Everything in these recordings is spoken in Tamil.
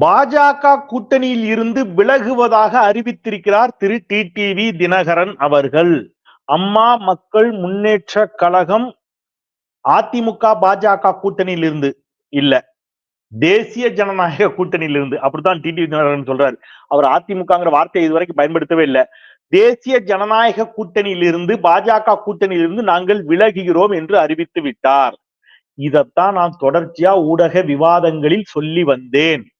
பாஜக கூட்டணியில் இருந்து விலகுவதாக அறிவித்திருக்கிறார் திரு டிடிவி தினகரன் அவர்கள். அம்மா மக்கள் முன்னேற்ற கழகம் அதிமுக பாஜக கூட்டணியில் இருந்து இல்ல. தேசிய ஜனநாயக கூட்டணியில் இருந்து. அப்படித்தான் டிடிவி தினகரன் சொல்றாரு. அவர் அதிமுகங்கிற வார்த்தையை இதுவரைக்கும் பயன்படுத்தவே இல்லை. தேசிய ஜனநாயக கூட்டணியில் இருந்து பாஜக கூட்டணியிலிருந்து நாங்கள் விலகுகிறோம் என்று அறிவித்து விட்டார். இதைத்தான் நான் தொடர்ச்சியா ஊடக விவாதங்களில் சொல்லி வந்தேன்.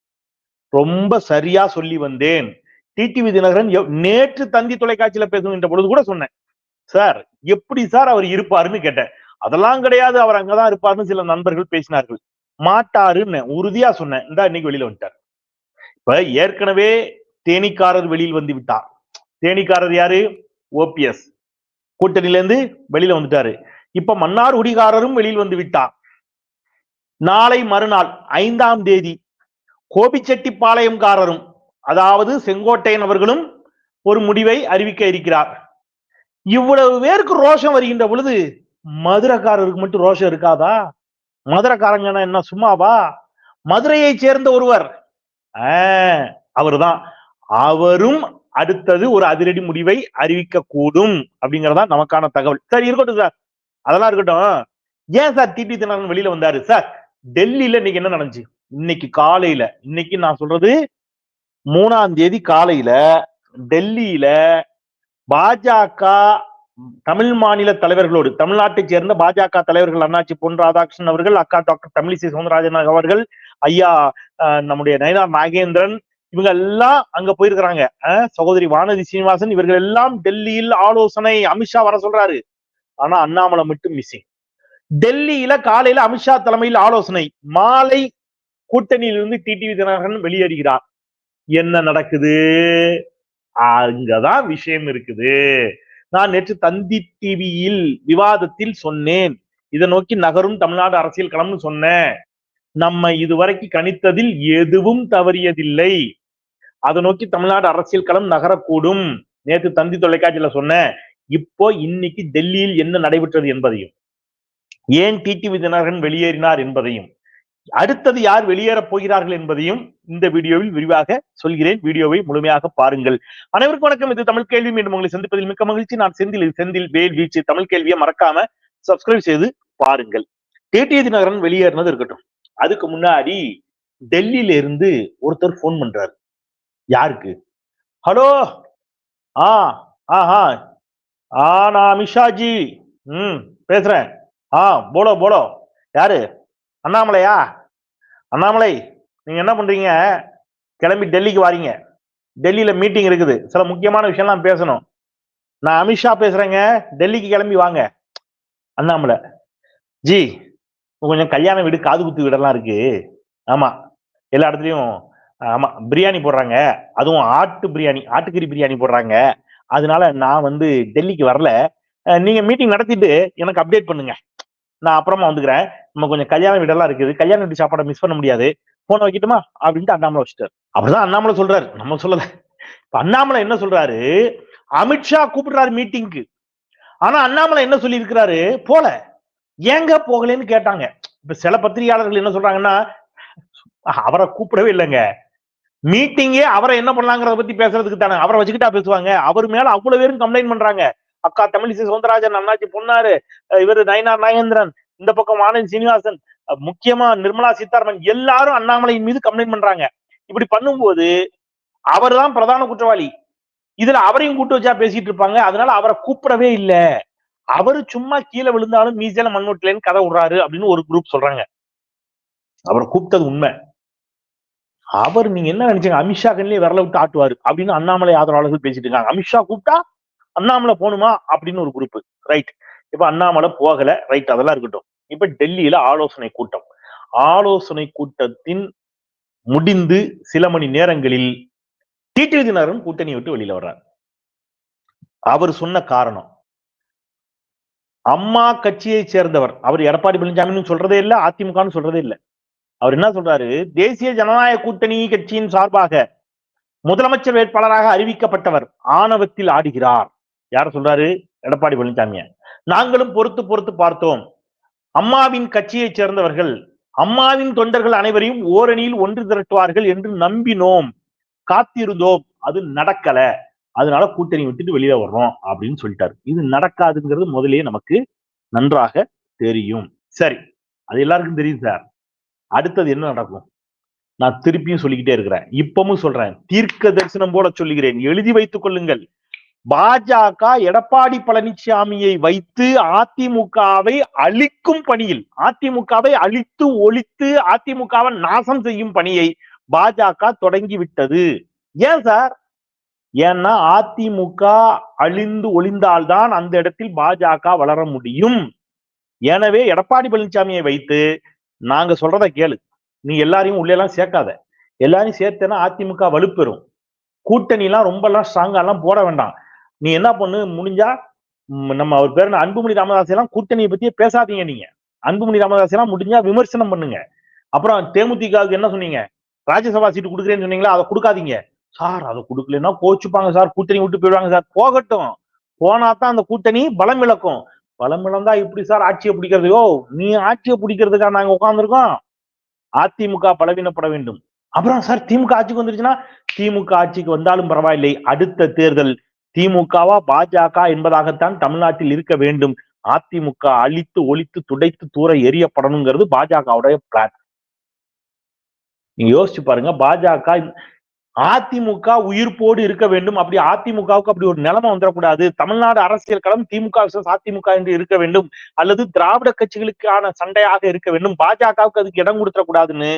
ரொம்ப சரியா சொல்லி வந்தேன். டிடிவி தினகரன் நேற்று தந்தி தொலைக்காட்சியில பேசுகின்ற பொழுது கூட சொன்னேன். சார் எப்படி சார் அவர் இருப்பாருன்னு கேட்டேன். அதெல்லாம் கிடையாது அவர் அங்கதான் இருப்பாருன்னு சில நண்பர்கள் பேசினார்கள். மாட்டாருன்னு உறுதியா சொன்னேன். இந்த இன்னைக்கு வெளியில வந்துட்டார். இப்ப ஏற்கனவே தேனிக்காரர் வெளியில் வந்து விட்டார். தேனிக்காரர் யாரு? ஓபிஎஸ் கூட்டணியில இருந்து வெளியில வந்துட்டாரு. இப்ப மன்னார் குடிகாரரும் வெளியில் வந்து விட்டார். நாளை மறுநாள் ஐந்தாம் தேதி கோபிச்செட்டிப்பாளையம்காரரும் அதாவது செங்கோட்டையன் அவர்களும் ஒரு முடிவை அறிவிக்க இருக்கிறார். இவ்வளவு பேருக்கு ரோஷம் வருகின்ற பொழுது மதுரைக்காரருக்கு மட்டும் ரோஷம் இருக்காதா? மதுரக்காரங்கன்னா என்ன சும்மாவா? மதுரையை சேர்ந்த ஒருவர். ஆஹ், அவர்தான். அவரும் அடுத்தது ஒரு அதிரடி முடிவை அறிவிக்க கூடும் அப்படிங்கறதா நமக்கான தகவல். சார் இருக்கட்டும் சார். அதெல்லாம் இருக்கட்டும். ஏன் சார் டிடி தினகரன் வெளியில வந்தாரு? சார் டெல்லியில இன்னைக்கு என்ன நடந்துச்சு? இன்னைக்கு காலையில இன்னைக்கு நான் சொல்றது மூணாம் தேதி காலையில டெல்லியில பாஜக தமிழ் மாநில தலைவர்களோடு தமிழ்நாட்டை சேர்ந்த பாஜக தலைவர்கள் அண்ணாச்சி பொன் ராதாகிருஷ்ணன் அவர்கள் அக்கா டாக்டர் தமிழிசை சவுந்தரராஜன் அவர்கள் ஐயா அஹ், நம்முடைய நயனா நாகேந்திரன் இவங்க எல்லாம் அங்க போயிருக்கிறாங்க. அஹ், சகோதரி வானதி சீனிவாசன் இவர்கள் எல்லாம் டெல்லியில் ஆலோசனை அமித்ஷா வர சொல்றாரு. ஆனா அண்ணாமலை மட்டும் மிஸ்ஸிங் டெல்லியில காலையில அமித்ஷா தலைமையில் ஆலோசனை மாலை கூட்டணியிலிருந்து டிடிவி தினகரன் வெளியேறுகிறார். என்ன நடக்குது? அங்கதான் விஷயம் இருக்குது. நான் நேற்று தந்தி டிவியில் விவாதத்தில் சொன்னேன். இதை நோக்கி நகரும் தமிழ்நாடு அரசியல் களம்னு சொன்னேன். நம்ம இதுவரைக்கும் கணித்ததில் எதுவும் தவறியதில்லை. அதை நோக்கி தமிழ்நாடு அரசியல் களம் நகரக்கூடும். நேற்று தந்தி தொலைக்காட்சியில சொன்னேன். இப்போ இன்னைக்கு டெல்லியில் என்ன நடைபெற்றது என்பதையும் ஏன் டிடிவி தினகரன் வெளியேறினார் என்பதையும் அடுத்தது யார் வெளியேறப் போகிறார்கள் என்பதையும் இந்த வீடியோவில் விரிவாக சொல்கிறேன். வீடியோவை முழுமையாக பாருங்கள். அனைவருக்கும் வணக்கம். இது தமிழ் கேள்வி. மீண்டும் உங்களை சந்திப்பதில் மிக்க மகிழ்ச்சி. நான் செந்தில். செந்தில் வேல் வீச்சு தமிழ் கேள்வியை மறக்காம சப்ஸ்கிரைப் செய்து பாருங்கள். டிடி தினகரன் வெளியேறினது இருக்கட்டும். அதுக்கு முன்னாடி டெல்லியில இருந்து ஒருத்தர் ஃபோன் பண்றாரு. யாருக்கு? ஹலோ! ஆ ஆஹா ஆ. நான் அமிஷாஜி ம் பேசுறேன். ஆ போலோ போலோ. யாரு? அண்ணாமலையா? அண்ணாமலை நீங்க என்ன பண்றீங்க? கிளம்பி டெல்லிக்கு வாரீங்க. டெல்லியில மீட்டிங் இருக்குது. சில முக்கியமான விஷயம்லாம் பேசணும். நான் அமித்ஷா பேசுறேங்க. டெல்லிக்கு கிளம்பி வாங்க. அண்ணாமலை ஜி கொஞ்சம் கல்யாண வீடு காது குத்து வீடெல்லாம் இருக்கு. ஆமா எல்லா இடத்துலையும் ஆமா பிரியாணி போடுறாங்க. அதுவும் ஆட்டு பிரியாணி ஆட்டுக்கறி பிரியாணி போடுறாங்க. அதனால நான் வந்து டெல்லிக்கு வரல. நீங்க மீட்டிங் நடத்திட்டு எனக்கு அப்டேட் பண்ணுங்க. நான் அப்புறமா வந்துக்கிறேன். நம்ம கொஞ்சம் கல்யாண வீடெல்லாம் இருக்குது. கல்யாண வீட்டு சாப்பாடை மிஸ் பண்ண முடியாது. போன வைக்கட்டுமா? அப்படின்ட்டு அண்ணாமலை வச்சுட்டாரு. அப்படிதான் அண்ணாமலை சொல்றாரு. நம்ம சொல்லல. இப்ப அண்ணாமலை என்ன சொல்றாரு? அமித்ஷா கூப்பிடுறாரு மீட்டிங்க்கு ஆனா அண்ணாமலை என்ன சொல்லி இருக்கிறாரு போல. ஏங்க போகலன்னு கேட்டாங்க. இப்ப சில பத்திரிகையாளர்கள் என்ன சொல்றாங்கன்னா அவரை கூப்பிடவே இல்லைங்க. மீட்டிங்கே அவரை என்ன பண்ணலாங்கிறத பத்தி பேசுறதுக்கு தானே. அவரை வச்சுக்கிட்டா பேசுவாங்க. அவர் மேல அவ்வளவு பேரும் கம்ப்ளைண்ட் பண்றாங்க. அக்கா தமிழிசை சவுந்தரராஜன் அண்ணாச்சி பொன்னாரு இவர் இவரு நயனார் நாகேந்திரன் இந்த பக்கம் ஆனந்த் சீனிவாசன் முக்கியமா நிர்மலா சீதாராமன் எல்லாரும் அண்ணாமலையின் மீது கம்ப்ளைண்ட் பண்றாங்க. இப்படி பண்ணும்போது அவர்தான் பிரதான குற்றவாளி. இதுல அவரையும் கூட்டு வச்சா பேசிட்டு இருப்பாங்க. அதனால அவரை கூப்பிடவே இல்ல. அவரு சும்மா கீழே விழுந்தாலும் மீசையில மண்ணுட்டிலேன்னு கதை விடுறாரு அப்படின்னு ஒரு குரூப் சொல்றாங்க. அவரை கூப்பிட்டது உண்மை. அவர் நீங்க என்ன நினைச்சீங்க? அமித்ஷா கண்ணிலே விரல விட்டு ஆட்டுவாரு அப்படின்னு அண்ணாமலை ஆதரவாளர்கள் பேசிட்டு இருக்காங்க. அமித்ஷா கூப்பிட்டா அண்ணாமலை போகணுமா அப்படின்னு ஒரு குரூப் ரைட் இப்ப அண்ணாமலை போகல. ரைட் அதெல்லாம் இருக்கட்டும். இப்ப டெல்லியில ஆலோசனை கூட்டம். ஆலோசனை கூட்டத்தின் முடிந்து சில மணி நேரங்களில் டிடிவி தினகரன் கூட்டணி விட்டு வெளியில வர்றார். அவர் சொன்ன காரணம். அம்மா கட்சியை சேர்ந்தவர். அவர் எடப்பாடி பழனிசாமின்னு சொல்றதே இல்ல அதிமுகன்னு சொல்றதே இல்ல. அவர் என்ன சொல்றாரு? தேசிய ஜனநாயக கூட்டணி கட்சியின் சார்பாக முதலமைச்சர் வேட்பாளராக அறிவிக்கப்பட்டவர் ஆணவத்தில் ஆடுகிறார். யார சொல்றாரு? எடப்பாடி பழனிசாமிய. நாங்களும் பொறுத்து பொறுத்து பார்த்தோம். அம்மாவின் கட்சியைச் சேர்ந்தவர்கள் அம்மாவின் தொண்டர்கள் அனைவரையும் ஓரணியில் ஒன்று திரட்டுவார்கள் என்று நம்பினோம். காத்திருந்தோம். அது நடக்கல. அதனால கூட்டணி விட்டுட்டு வெளியில வர்றோம் அப்படின்னு சொல்லிட்டாரு. இது நடக்காதுங்கிறது முதலே நமக்கு நன்றாக தெரியும். சரி அது எல்லாருக்கும் தெரியும் சார். அடுத்தது என்ன நடக்கும்? நான் திருப்பியும் சொல்லிக்கிட்டே இருக்கிறேன். இப்பவும் சொல்றேன். தீர்க்க தரிசனம் போல சொல்லுகிறேன். எழுதி வைத்துக் கொள்ளுங்கள். பாஜக எடப்பாடி பழனிசாமியை வைத்து அதிமுகவை அழிக்கும் பணியில் அதிமுகவை அழித்து ஒழித்து அதிமுகவை நாசம் செய்யும் பணியை பாஜக தொடங்கி விட்டது ஏன் சார்? ஏன்னா அதிமுக அழிந்து ஒளிந்தால்தான் அந்த இடத்தில் பாஜக வளர முடியும். எனவே எடப்பாடி பழனிசாமியை வைத்து நாங்க சொல்றத கேளு. நீ எல்லாரையும் உள்ள எல்லாம் சேர்க்காத. எல்லாரையும் சேர்த்தேன்னா அதிமுக வலுப்பெறும். கூட்டணி எல்லாம் ரொம்ப எல்லாம் ஸ்ட்ராங்கா எல்லாம் போட வேண்டாம். நீ என்ன பண்ணு? முடிஞ்சா நம்ம அவர் பேர் அன்புமணி ராமதாஸ் எல்லாம் கூட்டணியை பத்தியே பேசாதீங்க நீங்க. அன்புமணி ராமதாஸ் எல்லாம் முடிஞ்சா விமர்சனம் பண்ணுங்க. அப்புறம் தேமுதிகவுக்கு என்ன சொன்னீங்க? ராஜ்யசபா சீட்டு கொடுக்குறேன்னு சொன்னீங்களா? அதை கொடுக்காதீங்க. சார் அதை கொடுக்கலன்னா கோச்சுப்பாங்க சார். கூட்டணி விட்டு போயிடுவாங்க சார். போகட்டும். போனா தான் அந்த கூட்டணி பலம் இழக்கும். பலம் இழந்தா எப்படி சார் ஆட்சியை பிடிக்கிறதையோ நீ ஆட்சியை பிடிக்கிறதுக்கா நாங்க உட்காந்துருக்கோம் அதிமுக பலவீனப்பட வேண்டும். அப்புறம் சார் திமுக ஆட்சிக்கு வந்துருச்சுன்னா திமுக ஆட்சிக்கு வந்தாலும் பரவாயில்லை. அடுத்த தேர்தல் திமுகவா பாஜக என்பதாகத்தான் தமிழ்நாட்டில் இருக்க வேண்டும். அதிமுக அழித்து ஒழித்து துடைத்து தூர எரியப்படணுங்கிறது பாஜகவுடைய பிளான் நீங்க யோசிச்சு பாருங்க பாஜக அதிமுக உயிர்ப்போடு இருக்க வேண்டும். அப்படி அதிமுகவுக்கு அப்படி ஒரு நிலைமை வந்துடக்கூடாது. தமிழ்நாடு அரசியல் களம் திமுக அதிமுக என்று இருக்க வேண்டும். அல்லது திராவிட கட்சிகளுக்கான சண்டையாக இருக்க வேண்டும். பாஜகவுக்கு அதுக்கு இடம் கொடுத்துடக்கூடாதுன்னு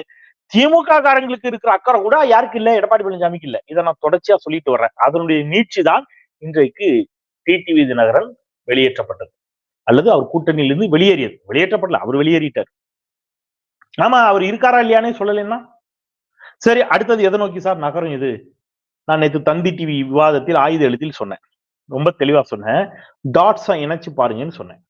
திமுக காரங்களுக்கு இருக்கிற அக்கறை கூட யாருக்கு இல்ல? எடப்பாடி பழனிசாமிக்கு இல்ல. இதை நான் தொடர்ச்சியா சொல்லிட்டு வர்றேன். அதனுடைய நீட்சி தான் இன்றைக்கு டிடிவி தினகரன் வெளியேற்றப்பட்டது. அல்லது அவர் கூட்டணியிலிருந்து வெளியேறியது. வெளியேற்றப்படல அவர் வெளியேறிட்டார். ஆமா அவர் இருக்காரா இல்லையானே சொல்லலைன்னா? சரி அடுத்தது எதை நோக்கி சார்? நகரம் இது நான் நேற்று தந்தி டிவி விவாதத்தில் ஆயுத எழுத்தில் சொன்னேன். ரொம்ப தெளிவா சொன்னேன். டாட்ஸை இணைச்சு பாருங்கன்னு சொன்னேன்.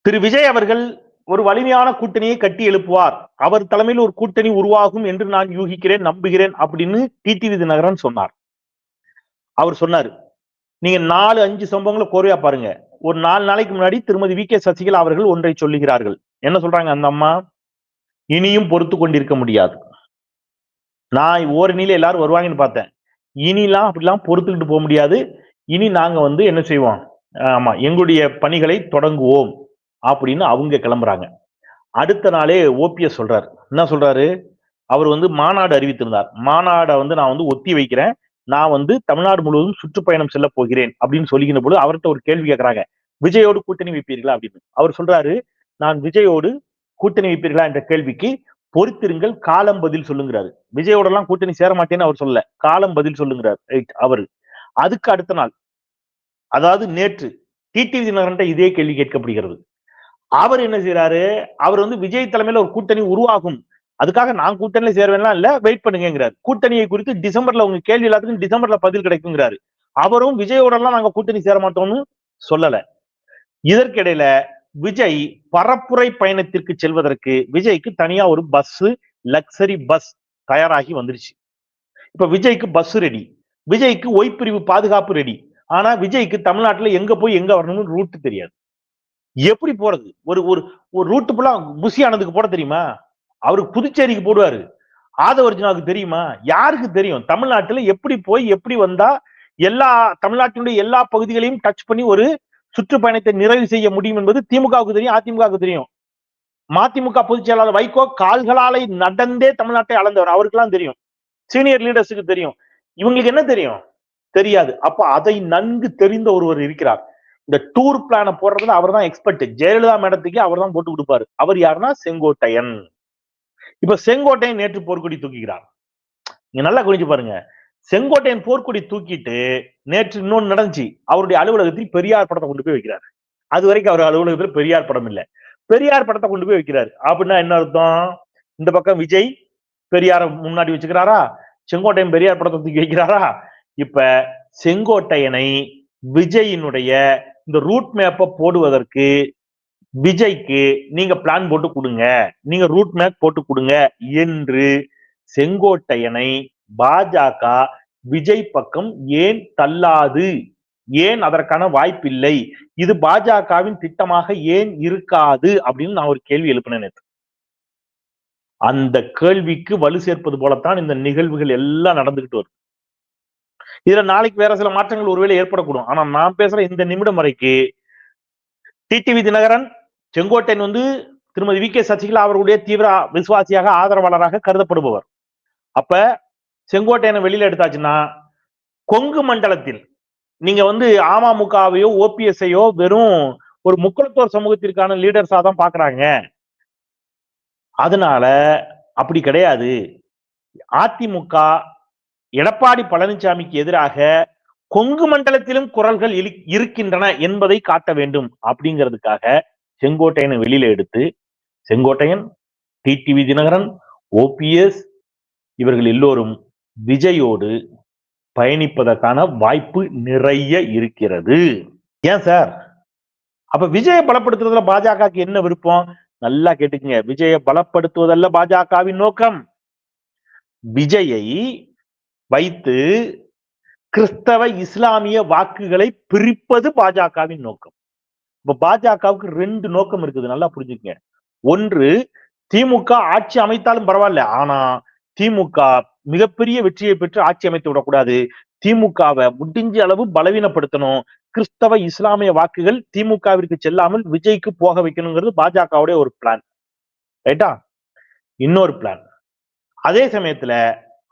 திரு விஜய் அவர்கள் ஒரு வலிமையான கூட்டணியை கட்டி எழுப்புவார். அவர் தலைமையில் ஒரு கூட்டணி உருவாகும் என்று நான் யூகிக்கிறேன் நம்புகிறேன் அப்படின்னு டிடிவி தினகரன் சொன்னார். அவர் சொன்னார். நீங்க நாலு அஞ்சு சம்பவங்களை கோர்வையா பாருங்க. ஒரு நாலு நாளைக்கு முன்னாடி திருமதி வி கே சசிகலா அவர்கள் ஒன்றை சொல்லுகிறார்கள். என்ன சொல்றாங்க அந்த அம்மா? இனியும் பொறுத்து கொண்டிருக்க முடியாது. நான் ஓரணியில எல்லாரும் வருவாங்கன்னு பார்த்தேன். இனிலாம் அப்படிலாம் பொறுத்துக்கிட்டு போக முடியாது. இனி நாங்க வந்து என்ன செய்வோம்? ஆமா எங்களுடைய பணிகளை தொடங்குவோம் அப்படின்னு அவங்க கிளம்புறாங்க. அடுத்த நாளே ஓபிஎஸ் சொல்றாரு. என்ன சொல்றாரு? அவர் வந்து மாநாடு அறிவித்திருந்தார். மாநாடை வந்து நான் வந்து ஒத்தி வைக்கிறேன். நான் வந்து தமிழ்நாடு முழுவதும் சுற்றுப்பயணம் செல்ல போகிறேன் அப்படின்னு சொல்லிக்கிற பொழுது அவர்கிட்ட ஒரு கேள்வி கேட்கறாங்க. விஜயோடு கூட்டணி வைப்பீர்களா அப்படின்னு. அவர் சொல்றாரு நான் விஜயோடு கூட்டணி வைப்பீர்களா என்ற கேள்விக்கு பொறுத்திருங்கள் காலம் பதில் சொல்லுங்கிறாரு. விஜயோட எல்லாம் கூட்டணி சேர மாட்டேன்னு அவர் சொல்லல காலம் பதில் சொல்லுங்கிறார் ரைட் அவரு. அதுக்கு அடுத்த நாள் அதாவது நேற்று டிடிவி தினகரன்ட்ட இதே கேள்வி கேட்கப்படுகிறது. அவர் என்ன செய்யறாரு அவர் வந்து விஜய் தலைமையில ஒரு கூட்டணி உருவாகும். அதுக்காக நான் கூட்டணியில சேருவேன்லாம் இல்ல வெயிட் பண்ணுங்கிறாரு கூட்டணியை குறித்து டிசம்பர்ல உங்க கேள்வி எல்லாத்துக்கும் டிசம்பர்ல பதில் கிடைக்குங்கிறாரு. அவரும் விஜயோட எல்லாம் நாங்க கூட்டணி சேர மாட்டோம்னு சொல்லல. இதற்கிடையில விஜய் பரப்புரை பயணத்திற்கு செல்வதற்கு விஜய்க்கு தனியா ஒரு பஸ் லக்ஸரி பஸ் தயாராகி வந்துருச்சு. இப்ப விஜய்க்கு பஸ் ரெடி விஜய்க்கு ஒய்பிரிவு பாதுகாப்பு ரெடி ஆனா விஜய்க்கு தமிழ்நாட்டுல எங்க போய் எங்க வரணும்னு ரூட் தெரியாது. எப்படி போறது? ஒரு ஒரு ஒரு ரூட்டு ஃபுல்லா புசி ஆனதுக்கு போட தெரியுமா? அவருக்கு புதுச்சேரிக்கு போடுவாரு. ஆதவர்ஜுனாவுக்கு தெரியுமா? யாருக்கு தெரியும்? தமிழ்நாட்டுல எப்படி போய் எப்படி வந்தா எல்லா தமிழ்நாட்டினுடைய எல்லா பகுதிகளையும் டச் பண்ணி ஒரு சுற்றுப்பயணத்தை நிறைவு செய்ய முடியும் என்பது திமுகவுக்கு தெரியும் அதிமுகவுக்கு தெரியும். மதிமுக பொதுச் செயலாளர் வைகோ கால்களாலை நடந்தே தமிழ்நாட்டை அளந்தவர். அவருக்கெல்லாம் தெரியும். சீனியர் லீடர்ஸுக்கு தெரியும். இவங்களுக்கு என்ன தெரியும்? தெரியாது. அப்ப அதை நன்கு தெரிந்த ஒருவர் இருக்கிறார். இந்த டூர் பிளான போடுறதுல அவர் தான் எக்ஸ்பர்ட் ஜெயலலிதா மேடத்துக்கு அவர் தான் போட்டு கொடுப்பாரு. அவர் யாருன்னா செங்கோட்டையன். இப்ப செங்கோட்டையன் நேற்று போர்க்கொடி தூக்கிக்கிறார் நீங்க நல்லா குறிஞ்சு பாருங்க. செங்கோட்டையன் போர்க்கொடி தூக்கிட்டு நேற்று இன்னொன்னு நடந்துச்சு. அவருடைய அலுவலகத்தில் பெரியார் படத்தை கொண்டு போய் வைக்கிறார். அது வரைக்கும் அவர் அலுவலகத்தில் பெரியார் படம் இல்லை. பெரியார் படத்தை கொண்டு போய் வைக்கிறாரு. அப்படின்னா என்ன அர்த்தம்? இந்த பக்கம் விஜய் பெரியார முன்னாடி வச்சுக்கிறாரா? செங்கோட்டையன் பெரியார் படத்தை தூக்கி வைக்கிறாரா? இப்ப செங்கோட்டையனை விஜயினுடைய இந்த ரூட் மேப்பை போடுவதற்கு விஜய்க்கு நீங்க பிளான் போட்டு கொடுங்க. நீங்க ரூட் மேப் போட்டு கொடுங்க என்று செங்கோட்டையனை பாஜக விஜய் பக்கம் ஏன் தள்ளாது? ஏன் அதற்கான வாய்ப்பில்லை? இது பாஜகவின் திட்டமாக ஏன் இருக்காது? அப்படின்னு நான் ஒரு கேள்வி எழுப்பினேன் நேற்று அந்த கேள்விக்கு வலு சேர்ப்பது போலத்தான் இந்த நிகழ்வுகள் எல்லாம் நடந்துகிட்டு வரும் இதுல நாளைக்கு வேற சில மாற்றங்கள் ஒருவேளை ஏற்படக்கூடும். ஆனா நான் பேசுற இந்த நிமிடம் வரைக்கு டிடிவி தினகரன் செங்கோட்டையன் வந்து திருமதி வி கே சசிகலா அவர்களுடைய தீவிர விசுவாசியாக ஆதரவாளராக கருதப்படுபவர். அப்ப செங்கோட்டையனை வெளியில எடுத்தாச்சுன்னா கொங்கு மண்டலத்தில் நீங்க வந்து அமமுகவையோ ஓபிஎஸ்ஐயோ வெறும் ஒரு முக்குளத்தோர் சமூகத்திற்கான லீடர்ஸா தான் பாக்குறாங்க. அதனால அப்படி கிடையாது. அதிமுக எடப்பாடி பழனிசாமிக்கு எதிராக கொங்கு மண்டலத்திலும் குரல்கள் இருக்கின்றன என்பதை காட்ட வேண்டும் அப்படிங்கிறதுக்காக செங்கோட்டையனை வெளியில எடுத்து செங்கோட்டையன் டிடிவி தினகரன் ஓபிஎஸ் இவர்கள் எல்லோரும் விஜயோடு பயணிப்பதற்கான வாய்ப்பு நிறைய இருக்கிறது. ஏன் சார்? அப்ப விஜயை பலப்படுத்துறதுல பாஜகவுக்கு என்ன விருப்பம்? நல்லா கேட்டுக்கங்க. விஜயை பலப்படுத்துவதல்ல பாஜகவின் நோக்கம். விஜயை வைத்து கிறிஸ்தவ இஸ்லாமிய வாக்குகளை பிரிப்பது பாஜகவின் நோக்கம். இப்ப பாஜகவுக்கு ரெண்டு நோக்கம் இருக்குது நல்லா புரிஞ்சுக்கங்க. ஒன்று திமுக ஆட்சி அமைத்தாலும் பரவாயில்ல. ஆனா திமுக மிகப்பெரிய வெற்றியை பெற்று ஆட்சி அமைத்து விடக்கூடாது. திமுகவை முடிஞ்ச அளவு பலவீனப்படுத்தணும். கிறிஸ்தவ இஸ்லாமிய வாக்குகள் திமுகவிற்கு செல்லாமல் விஜய்க்கு போக வைக்கணுங்கிறது பாஜகவுடைய ஒரு பிளான் ரைட்டா இன்னொரு பிளான் அதே சமயத்துல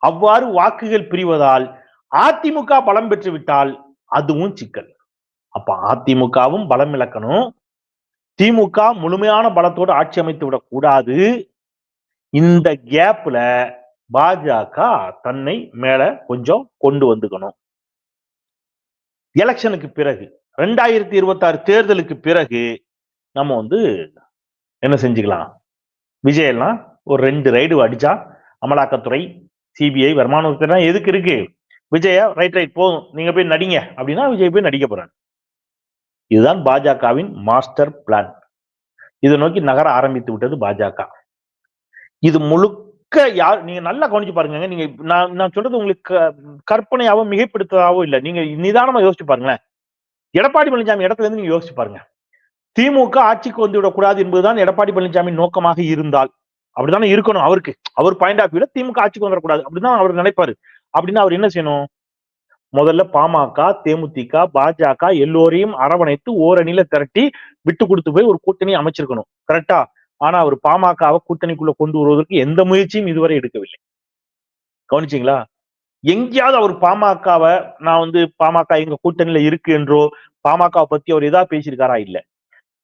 அவ்வாறு வாக்குகள் பிரிவதால் அதிமுக பலம் பெற்று விட்டால் அதுவும் சிக்கல். அப்ப அதிமுகவும் பலம் இழக்கணும். திமுக முழுமையான பலத்தோடு ஆட்சி அமைத்து விடக்கூடாது இந்த கேப்ல பாஜக தன்னை மேல கொஞ்சம் கொண்டு வந்துக்கணும். எலெக்ஷனுக்கு பிறகு ரெண்டாயிரத்தி இருபத்தி ஆறு தேர்தலுக்கு பிறகு நம்ம வந்து என்ன செஞ்சுக்கலாம்? விஜய் எல்லாம் ஒரு ரெண்டு ரைடு அடிச்சா அமலாக்கத்துறை சிபிஐ வருமான எதுக்கு இருக்கு? விஜய ரைட் ரைட் போதும் நீங்க போய் நடிங்க. அப்படின்னா விஜய் போய் நடிக்க போறாங்க இதுதான் பாஜகவின் மாஸ்டர் பிளான் இதை நோக்கி நகர ஆரம்பித்து விட்டது பாஜக. இது முழுக்க யார் நீங்க நல்லா கவனிச்சு பாருங்க நீங்க நான் நான் சொல்றது உங்களுக்கு க- கற்பனையாவோ மிகைப்படுத்ததாவோ இல்லை. நீங்க நிதானமா யோசிச்சு பாருங்களேன். எடப்பாடி பழனிசாமி இடத்துல இருந்து நீங்க யோசிச்சு பாருங்க. திமுக ஆட்சிக்கு வந்து விடக்கூடாது என்பதுதான் எடப்பாடி பழனிசாமி நோக்கமாக இருந்தால். அப்படித்தானே இருக்கணும் அவருக்கு. அவர் பாயிண்ட் ஆஃப் வியூல திமுக ஆட்சிக்கு வந்துடக்கூடாது அப்படிதான் அவர் நினைப்பாரு. அப்படின்னா அவர் என்ன செய்யணும்? முதல்ல பாமக தேமுதிக பாஜக எல்லோரையும் அரவணைத்து ஓரணியில திரட்டி விட்டு கொடுத்து போய் ஒரு கூட்டணி அமைச்சிருக்கணும். கரெக்டா ஆனா அவர் பாமகவை கூட்டணிக்குள்ள கொண்டு வருவதற்கு எந்த முயற்சியும் இதுவரை எடுக்கவில்லை. கவனிச்சீங்களா? எங்கேயாவது அவர் பாமகவை நான் வந்து பாமக எங்க கூட்டணியில இருக்கு என்றோ பாமகவை பத்தி அவர் ஏதாவது பேசியிருக்காரா? இல்ல.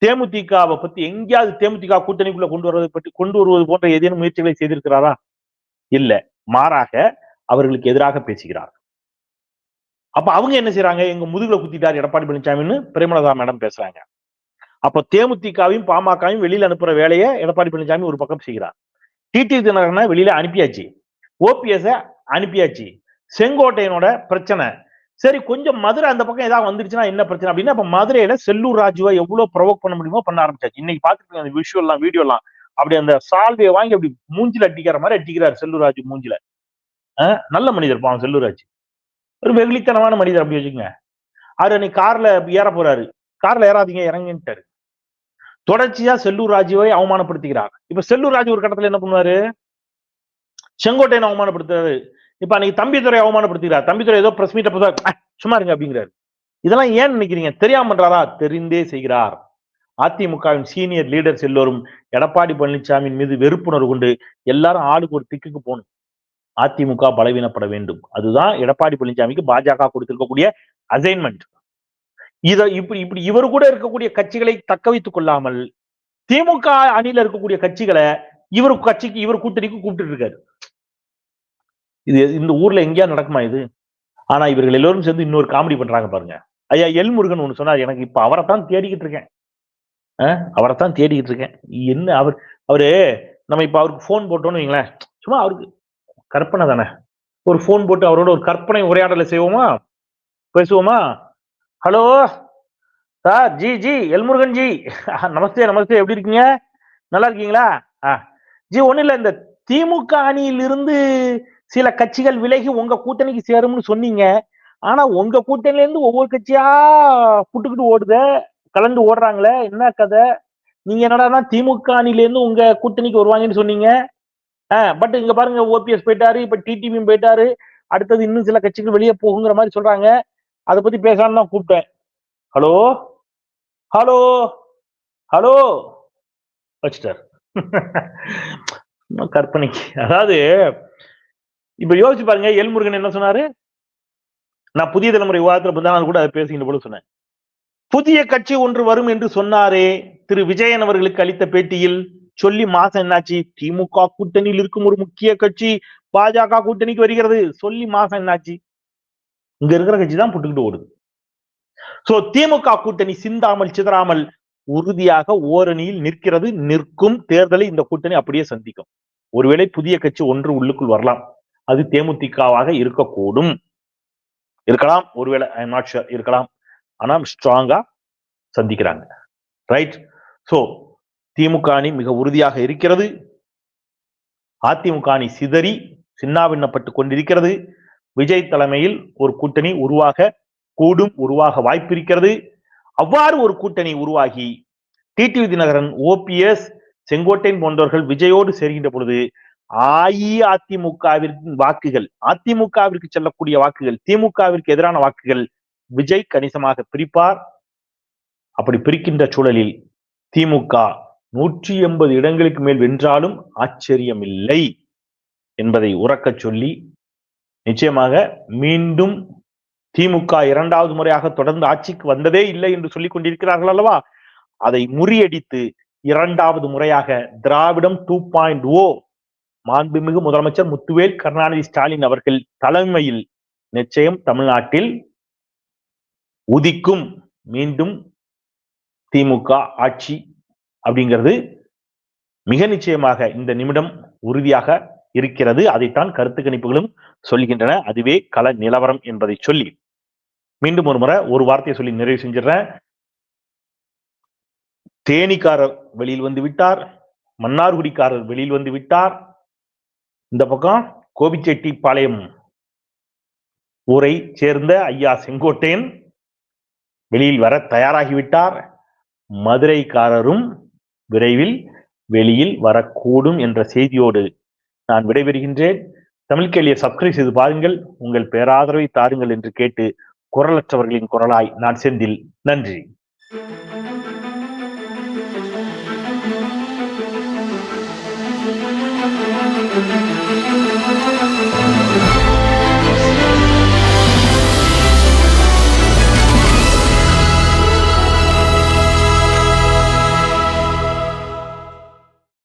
தேமுதிகவை பத்தி எங்கேயாவது தேமுதிக கூட்டணிக்குள்ள கொண்டு வருவதை பற்றி கொண்டு வருவது போன்ற ஏதேனும் முயற்சிகளை செய்திருக்கிறாரா? இல்ல. மாறாக அவர்களுக்கு எதிராக பேசுகிறார். அப்ப அவங்க என்ன செய்யறாங்க எங்க முதுகுல குத்திட்டார் எடப்பாடி பழனிசாமின்னு பிரேமலதா மேடம் பேசுறாங்க. அப்ப தேமுதிகவையும் பாமகவையும் வெளியில அனுப்புற வேலையை எடப்பாடி பழனிசாமி ஒரு பக்கம் செய்கிறார். டிடி தினகரனை வெளியில அனுப்பியாச்சு. ஓபிஎஸ் அனுப்பியாச்சு. செங்கோட்டையனோட பிரச்சனை. சரி கொஞ்சம் மதுரை அந்த பக்கம் ஏதாவது வந்துருச்சுன்னா என்ன பிரச்சனை அப்படின்னா அப்ப மதுரையில செல்லூர் ராஜுவை எவ்வளவு ப்ரொவோக் பண்ண முடியுமோ பண்ண ஆரம்பிச்சாச்சு. இன்னைக்கு பாத்துட்டு அந்த விஷுவல்லாம் வீடியோலாம் அப்படி அந்த சால்வையை வாங்கி அப்படி மூஞ்சில அடிக்கிற மாதிரி அடிக்கிறார் செல்லூர் ராஜு மூஞ்சில. நல்ல மனிதர் பாவம் செல்லூர் ராஜு. ஒரு வெகுளித்தனமான மனிதர் அப்படி வச்சுக்கோங்க. அவர் அன்னைக்கு கார்ல ஏற போறாரு. கார்ல ஏறாதீங்க இறங்கிட்டாரு தொடர்ச்சியா செல்லூர் ராஜுவை அவமானப்படுத்துகிறார் இப்ப செல்லூர் ராஜு ஒரு கட்டத்துல என்ன பண்ணுவாரு? செங்கோட்டையை அவமானப்படுத்துறாரு. இப்ப அன்னைக்கு தம்பித்துறை அவமானப்படுத்துகிறார். தம்பித்துறை ஏதோ பிரஸ் மீட் அப்பதான் சும்மா இருங்க அப்படிங்கிறாரு. இதெல்லாம் ஏன் நினைக்கிறீங்க? தெரியாம பண்றாரா? தெரிந்தே செய்கிறார். அதிமுகவின் சீனியர் லீடர்ஸ் எல்லோரும் எடப்பாடி பழனிசாமியின் மீது வெறுப்புணர்வு கொண்டு எல்லாரும் ஆளுக்கு ஒரு திக்குக்கு போகணும். அதிமுக பலவீனப்பட வேண்டும். அதுதான் எடப்பாடி பழனிசாமிக்கு பாஜக கொடுத்திருக்கக்கூடிய அசைன்மெண்ட் இத இப்படி இப்படி இவர் கூட இருக்கக்கூடிய கட்சிகளை தக்க வைத்துக் கொள்ளாமல் திமுக அணியில இருக்கக்கூடிய கட்சிகளை இவர் கட்சிக்கு இவர் கூட்டணிக்கு கூப்பிட்டு இருக்காரு. இது இந்த ஊர்ல எங்கேயா நடக்குமா இது? ஆனா இவர்கள் எல்லோரும் சேர்ந்து இன்னொரு காமெடி பண்றாங்க பாருங்க. ஐயா எல் முருகன் ஒன்று சொன்னார் எனக்கு இப்ப அவரை தான் தேடிக்கிட்டு இருக்கேன். அவரை தான் தேடிக்கிட்டு இருக்கேன். என்ன அவர் அவரு நம்ம இப்ப அவருக்கு போன் போட்டோம்னு வைங்களேன். சும்மா அவருக்கு கற்பனை தானே? ஒரு ஃபோன் போட்டு அவரோட ஒரு கற்பனை உரையாடலை செய்வோமா? பேசுவோமா? ஹலோ? சார் ஜி ஜி எல்முருகன் ஜி. நமஸ்தே நமஸ்தே எப்படி இருக்கீங்க? நல்லா இருக்கீங்களா? ஆ. ஜி ஒன்றும் இல்லை இந்த திமுக அணியிலிருந்து சில கட்சிகள் விலகி உங்க கூட்டணிக்கு சேரும்னு சொன்னீங்க. ஆனா உங்க கூட்டணில இருந்து ஒவ்வொரு கட்சியா புட்டுக்கிட்டு ஓடுத? கலந்து ஓடுறாங்களே? என்ன கதை? நீங்க என்னடான்னா திமுக அணிலேருந்து உங்க கூட்டணிக்கு வருவாங்கன்னு சொன்னீங்க. பட் இங்க பாருங்க ஓபிஎஸ் போயிட்டாரு இப்ப டிடிபியும் போயிட்டாரு. அடுத்தது இன்னும் சில கட்சிகள் வெளியே போகுங்கிற மாதிரி சொல்றாங்க. அதை பத்தி பேசலாம்னு தான் கூப்பிட்டேன். ஹலோ ஹலோ ஹலோ வச்சுட்டார். கற்பனைக்கு. அதாவது இப்ப யோசிச்சு பாருங்க எல்முருகன் என்ன சொன்னாரு? நான் புதிய தலைமுறை விவாதத்துல தான் கூட அதை பேசுகின்ற போல சொன்னேன். புதிய கட்சி ஒன்று வரும் என்று சொன்னாரே திரு. விஜயன் அவர்களுக்கு அளித்த பேட்டியில் சொல்லி மாசம் என்னாச்சு? திமுக கூட்டணியில் இருக்கும் ஒரு முக்கிய கட்சி பாஜக கூட்டணிக்கு வருகிறது. சொல்லி மாசம் என்னாச்சு? இங்க இருக்கிற கட்சி தான் புட்டுக்கிட்டு ஓடுது. சோ திமுக கூட்டணி சிந்தாமல் சிதறாமல் உறுதியாக ஓரணியில் நிற்கிறது. நிற்கும் தேர்தலை இந்த கூட்டணி அப்படியே சந்திக்கும். ஒருவேளை புதிய கட்சி ஒன்று உள்ளுக்குள் வரலாம். அது தேமுதிகவாக இருக்கக்கூடும். இருக்கலாம். ஒருவேளை ஐ நாட் ஷுர் இருக்கலாம். ஆனா ஸ்ட்ராங்கா சந்திக்கிறாங்க. ரைட் சோ திமுக அணி மிக உறுதியாக இருக்கிறது. அதிமுக அணி சிதறி சின்னாவின்னப்பட்டு கொண்டிருக்கிறது. விஜய் தலைமையில் ஒரு கூட்டணி உருவாக கூடும் உருவாக வாய்ப்பிருக்கிறது அவ்வாறு ஒரு கூட்டணி உருவாகி டிடிவி தினகரன் ஓபிஎஸ் செங்கோட்டையன் போன்றவர்கள் விஜயோடு சேர்கின்ற பொழுது அஇஅதிமுகவிற்கு வாக்குகள் அதிமுகவிற்கு செல்லக்கூடிய வாக்குகள் திமுகவிற்கு எதிரான வாக்குகள் விஜய் கணிசமாக பிரிப்பார். அப்படி பிரிக்கின்ற சூழலில் திமுக நூற்றி எண்பது இடங்களுக்கு மேல் வென்றாலும் ஆச்சரியமில்லை என்பதை உறக்கச் சொல்லி நிச்சயமாக மீண்டும் திமுக இரண்டாவது முறையாக தொடர்ந்து ஆட்சிக்கு வந்ததே இல்லை என்று சொல்லிக் கொண்டிருக்கிறார்கள் அல்லவா? அதை முறியடித்து இரண்டாவது முறையாக திராவிடம் டூ பாயிண்ட் ஓ மாண்புமிகு முதலமைச்சர் முத்துவேல் கருணாநிதி ஸ்டாலின் அவர்கள் தலைமையில் நிச்சயம் தமிழ்நாட்டில் உதிக்கும் மீண்டும் திமுக ஆட்சி அப்படிங்கிறது மிக நிச்சயமாக இந்த நிமிடம் உறுதியாக இருக்கிறது. அதைத்தான் கருத்து கணிப்புகளும் சொல்கின்றன. அதுவே கள நிலவரம் என்பதை சொல்லி மீண்டும் ஒரு முறை ஒரு வார்த்தையை சொல்லி நிறைவு செஞ்சிடறேன். தேனிக்காரர் வெளியில் வந்து விட்டார். மன்னார்குடிக்காரர் வெளியில் வந்து விட்டார். இந்த பக்கம் கோபிச்செட்டிப்பாளையம் ஊரை சேர்ந்த ஐயா செங்கோட்டையன் வெளியில் வர தயாராகிவிட்டார் மதுரைக்காரரும் விரைவில் வெளியில் வரக்கூடும் என்ற செய்தியோடு நான் விடைபெறுகின்றேன். தமிழ் கேள்வியை சப்ஸ்கிரைப் செய்து பாருங்கள். உங்கள் பேராதரவை தாருங்கள் என்று கேட்டு குரலற்றவர்களின் குரலாய் நான் செந்தில். நன்றி.